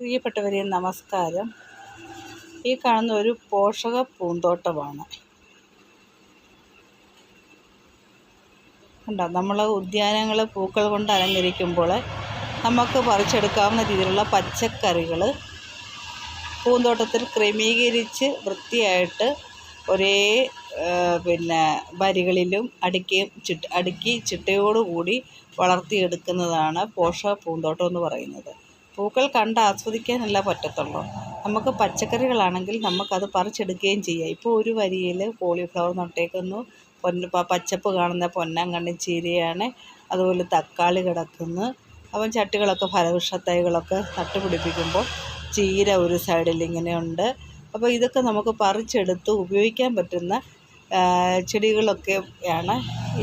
പ്രിയപ്പെട്ടവരെ നമസ്കാരം. ഈ കാണുന്ന ഒരു പോഷക പൂന്തോട്ടമാണ്. കണ്ടോ നമ്മൾ ഉദ്യാനങ്ങൾ പൂക്കൾ കൊണ്ട് അലങ്കരിക്കുമ്പോൾ നമുക്ക് പറിച്ചെടുക്കാവുന്ന രീതിയിലുള്ള പച്ചക്കറികൾ പൂന്തോട്ടത്തിൽ ക്രമീകരിച്ച് വൃത്തിയായിട്ട് ഒരേ പിന്നെ വരികളിലും അടുക്കി ചിട്ട അടുക്കി ചിട്ടയോടുകൂടി വളർത്തിയെടുക്കുന്നതാണ് പോഷക പൂന്തോട്ടം എന്ന് പറയുന്നത്. പൂക്കൾ കണ്ട് ആസ്വദിക്കാനല്ല പറ്റത്തുള്ളൂ. നമുക്ക് പച്ചക്കറികളാണെങ്കിൽ നമുക്കത് പറിച്ചെടുക്കുകയും ചെയ്യാം. ഇപ്പോൾ ഒരു വരിയിൽ കോളിഫ്ലവർ നട്ടേക്കുന്നു. പൊന്ന പച്ചപ്പ് കാണുന്ന പൊന്നാങ്കണ്ണി ചീരയാണ്. അതുപോലെ തക്കാളി കിടക്കുന്നു. അപ്പം ചട്ടികളൊക്കെ ഫലവൃക്ഷ തൈകളൊക്കെ നട്ടുപിടിപ്പിക്കുമ്പോൾ ചീര ഒരു സൈഡിൽ ഇങ്ങനെയുണ്ട്. അപ്പോൾ ഇതൊക്കെ നമുക്ക് പറിച്ചെടുത്ത് ഉപയോഗിക്കാൻ പറ്റുന്ന ചെടികളൊക്കെയാണ്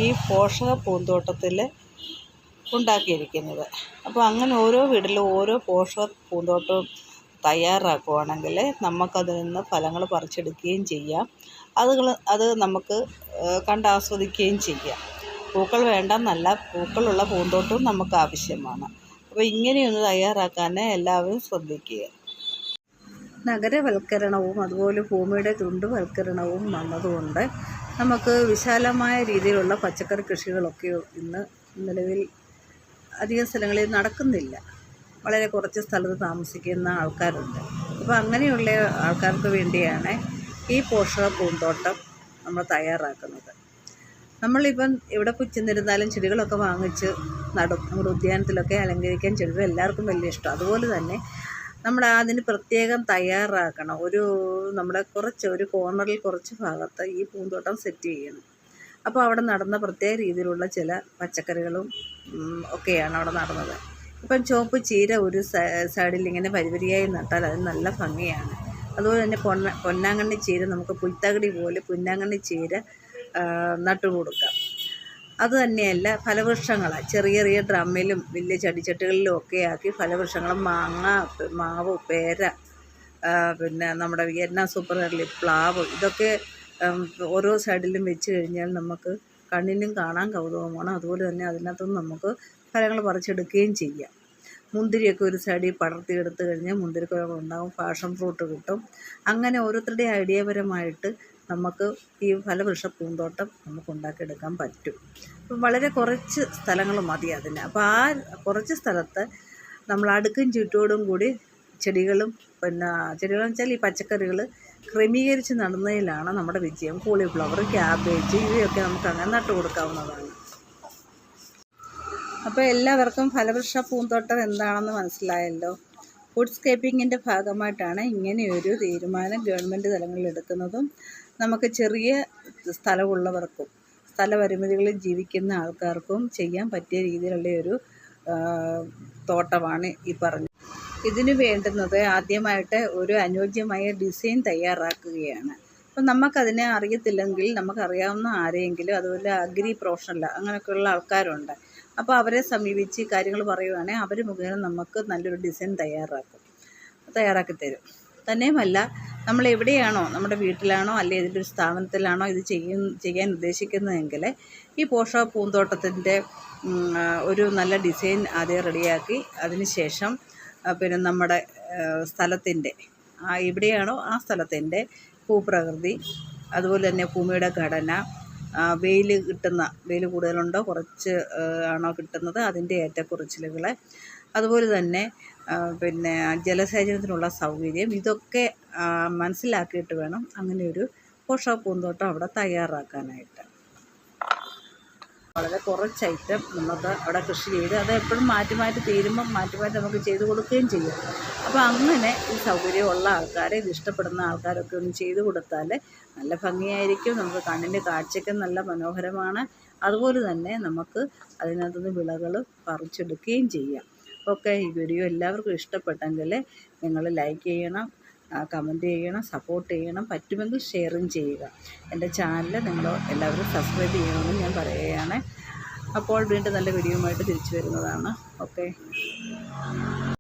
ഈ പോഷക പൂന്തോട്ടത്തിൽ ഉണ്ടാക്കിയിരിക്കുന്നത്. അപ്പോൾ അങ്ങനെ ഓരോ വീട്ടിലും ഓരോ പോഷക പൂന്തോട്ടവും തയ്യാറാക്കുകയാണെങ്കിൽ നമുക്കതിൽ നിന്ന് ഫലങ്ങൾ പറിച്ചെടുക്കുകയും ചെയ്യാം. അതുകൾ അത് നമുക്ക് കണ്ടാസ്വദിക്കുകയും ചെയ്യാം. പൂക്കൾ വേണ്ടെന്നല്ല പൂക്കളുള്ള പൂന്തോട്ടവും നമുക്ക് ആവശ്യമാണ്. അപ്പോൾ ഇങ്ങനെയൊന്ന് തയ്യാറാക്കാൻ എല്ലാവരും ശ്രദ്ധിക്കുക. നഗരവൽക്കരണവും അതുപോലെ ഭൂമിയുടെ തുണ്ടുവൽക്കരണവും വന്നതുകൊണ്ട് നമുക്ക് വിശാലമായ രീതിയിലുള്ള പച്ചക്കറി കൃഷികളൊക്കെ ഇന്ന് നിലവിൽ അധികം സ്ഥലങ്ങളിൽ നടക്കുന്നില്ല. വളരെ കുറച്ച് സ്ഥലത്ത് താമസിക്കുന്ന ആൾക്കാരുണ്ട്. അപ്പോൾ അങ്ങനെയുള്ള ആൾക്കാർക്ക് വേണ്ടിയാണ് ഈ പോഷക പൂന്തോട്ടം നമ്മൾ തയ്യാറാക്കുന്നത്. നമ്മളിപ്പം എവിടെ പോയി ചെന്നിരുന്നാലും ചെടികളൊക്കെ വാങ്ങിച്ച് നടും നമ്മുടെ ഉദ്യാനത്തിലൊക്കെ അലങ്കരിക്കാൻ ചെടികൾ എല്ലാവർക്കും വലിയ ഇഷ്ടം. അതുപോലെ തന്നെ നമ്മൾ അതിന് പ്രത്യേകം തയ്യാറാക്കണം. ഒരു നമ്മുടെ കുറച്ച് ഒരു കോർണറിൽ കുറച്ച് ഭാഗത്ത് ഈ പൂന്തോട്ടം സെറ്റ് ചെയ്യണം. അപ്പോൾ അവിടെ നടന്ന പ്രത്യേക രീതിയിലുള്ള ചില പച്ചക്കറികളും ഒക്കെയാണ് അവിടെ നടന്നത്. ഇപ്പം ചുവപ്പ് ചീര ഒരു സൈഡിൽ ഇങ്ങനെ പരിവരിയായി നട്ടാൽ അത് നല്ല ഭംഗിയാണ്. അതുപോലെ തന്നെ പൊന്ന പൊന്നാങ്കണ്ണി ചീര നമുക്ക് പുൽത്തകടി പോലെ പൊന്നാങ്കണ്ണി ചീര നട്ടു കൊടുക്കാം. അതുതന്നെയല്ല ഫലവൃക്ഷങ്ങൾ ചെറിയ ചെറിയ ഡ്രമ്മിലും വലിയ ചടിച്ചട്ടികളിലും ഒക്കെ ആക്കി ഫലവൃക്ഷങ്ങൾ മാങ്ങ മാവ് പേര പിന്നെ നമ്മുടെ വിയറ്റ്നാം സൂപ്പർ പ്ലാവ് ഇതൊക്കെ ഓരോ സൈഡിലും വെച്ച് കഴിഞ്ഞാൽ നമുക്ക് കണ്ണിനും കാണാൻ കൗതുകമാണ്. അതുപോലെ തന്നെ അതിനകത്തുനിന്ന് നമുക്ക് ഫലങ്ങൾ പറിച്ചെടുക്കുകയും ചെയ്യാം. മുന്തിരിയൊക്കെ ഒരു സൈഡിൽ പടർത്തിയെടുത്ത് കഴിഞ്ഞാൽ മുന്തിരിക്കുഴകൾ ഉണ്ടാകും ഫാഷൻ ഫ്രൂട്ട് കിട്ടും. അങ്ങനെ ഓരോരുത്തരുടെ ഐഡിയപരമായിട്ട് നമുക്ക് ഈ ഫലവൃക്ഷ പൂന്തോട്ടം നമുക്ക് ഉണ്ടാക്കിയെടുക്കാൻ പറ്റും. അപ്പം വളരെ കുറച്ച് സ്ഥലങ്ങൾ മതി അതിന്. അപ്പോൾ ആ കുറച്ച് സ്ഥലത്ത് നമ്മൾ അടുക്കും ചുറ്റോടും കൂടി ചെടികളും പിന്നെ ചെടികളെന്ന് വെച്ചാൽ ഈ പച്ചക്കറികൾ ക്രമീകരിച്ച് നടുന്നതിലാണ് നമ്മുടെ വിജയം. കോളിഫ്ലവർ ക്യാബേജ് ഇവയൊക്കെ നമുക്ക് അങ്ങനെ നട്ടു കൊടുക്കാവുന്നതാണ്. അപ്പോൾ എല്ലാവർക്കും ഫലവൃക്ഷ പൂന്തോട്ടം എന്താണെന്ന് മനസ്സിലായല്ലോ? ഫുഡ്സ്കേപ്പിങ്ങിന്റെ ഭാഗമായിട്ടാണ് ഇങ്ങനെയൊരു തീരുമാനം ഗവൺമെന്റ് തലങ്ങളിൽ എടുക്കുന്നതും നമുക്ക് ചെറിയ സ്ഥലമുള്ളവർക്കും സ്ഥലപരിമിതികളിൽ ജീവിക്കുന്ന ആൾക്കാർക്കും ചെയ്യാൻ പറ്റിയ രീതിയിലുള്ള ഒരു തോട്ടമാണ് ഈ പറഞ്ഞത് ഇതിന് വേണ്ടുന്നത് ആദ്യമായിട്ട് ഒരു അനുയോജ്യമായ ഡിസൈൻ തയ്യാറാക്കുകയാണ്. അപ്പം നമുക്കതിനെ അറിയത്തില്ലെങ്കിൽ നമുക്കറിയാവുന്ന ആരെയെങ്കിലും അതുപോലെ അഗ്രി പ്രൊഫഷണൽ അങ്ങനെയൊക്കെയുള്ള ആൾക്കാരുണ്ട്. അപ്പോൾ അവരെ സമീപിച്ച് കാര്യങ്ങൾ പറയുവാണെങ്കിൽ അവർ മുഖേന നമുക്ക് നല്ലൊരു ഡിസൈൻ തയ്യാറാക്കും. തയ്യാറാക്കി തരും തന്നെയുമല്ല നമ്മൾ എവിടെയാണോ നമ്മുടെ വീട്ടിലാണോ അല്ലെങ്കിൽ ഏതെങ്കിലും ഒരു സ്ഥാപനത്തിലാണോ ഇത് ചെയ്യും ചെയ്യാൻ ഉദ്ദേശിക്കുന്നതെങ്കിൽ ഈ പോഷക പൂന്തോട്ടത്തിന്റെ ഒരു നല്ല ഡിസൈൻ ആദ്യം റെഡിയാക്കി അതിന് ശേഷം പിന്നെ നമ്മുടെ സ്ഥലത്തിന്റെ ആ എവിടെയാണോ ആ സ്ഥലത്തിന്റെ ഭൂപ്രകൃതി അതുപോലെ തന്നെ ഭൂമിയുടെ ഘടന വെയിൽ കിട്ടുന്ന വെയിൽ കൂടുതലുണ്ടോ കുറച്ച് ആണോ കിട്ടുന്നത് അതിന്റെ ഏറ്റക്കുറച്ചിലുകൾ അതുപോലെ തന്നെ പിന്നെ ജലസേചനത്തിനുള്ള സൗകര്യം ഇതൊക്കെ മനസ്സിലാക്കിയിട്ട് വേണം അങ്ങനെയൊരു പോഷക പൂന്തോട്ടം അവിടെ തയ്യാറാക്കാനായിട്ട്. വളരെ കുറച്ച് ഐറ്റം നമുക്ക് അവിടെ കൃഷി ചെയ്ത് അത് എപ്പോഴും മാറ്റി മാറ്റി തീരുമ്പം മാറ്റി മാറ്റി നമുക്ക് ചെയ്ത് കൊടുക്കുകയും ചെയ്യും. അപ്പോൾ അങ്ങനെ ഈ സൗകര്യമുള്ള ആൾക്കാരെ ഇത് ഇഷ്ടപ്പെടുന്ന ആൾക്കാരൊക്കെ ഒന്ന് ചെയ്ത് കൊടുത്താൽ നല്ല ഭംഗിയായിരിക്കും. നമുക്ക് കണ്ണിന്റെ കാഴ്ചയ്ക്ക് നല്ല മനോഹരമാണ്. അതുപോലെ തന്നെ നമുക്ക് അതിനകത്തുനിന്ന് വിളകൾ പറിച്ചെടുക്കുകയും ചെയ്യാം. ഓക്കെ ഈ വീഡിയോ എല്ലാവർക്കും ഇഷ്ടപ്പെട്ടെങ്കിൽ നിങ്ങൾ ലൈക്ക് ചെയ്യണം. കമന്റ് ചെയ്യണം സപ്പോർട്ട് ചെയ്യണം പറ്റുമെങ്കിൽ ഷെയറും ചെയ്യുക. എന്റെ ചാനൽ നിങ്ങൾ എല്ലാവരും സബ്സ്ക്രൈബ് ചെയ്യണമെന്ന് ഞാൻ പറയുകയാണ്. അപ്പോൾ വീണ്ടും നല്ല വീഡിയോ ആയിട്ട് തിരിച്ചു വരുന്നതാണ്. ഓക്കെ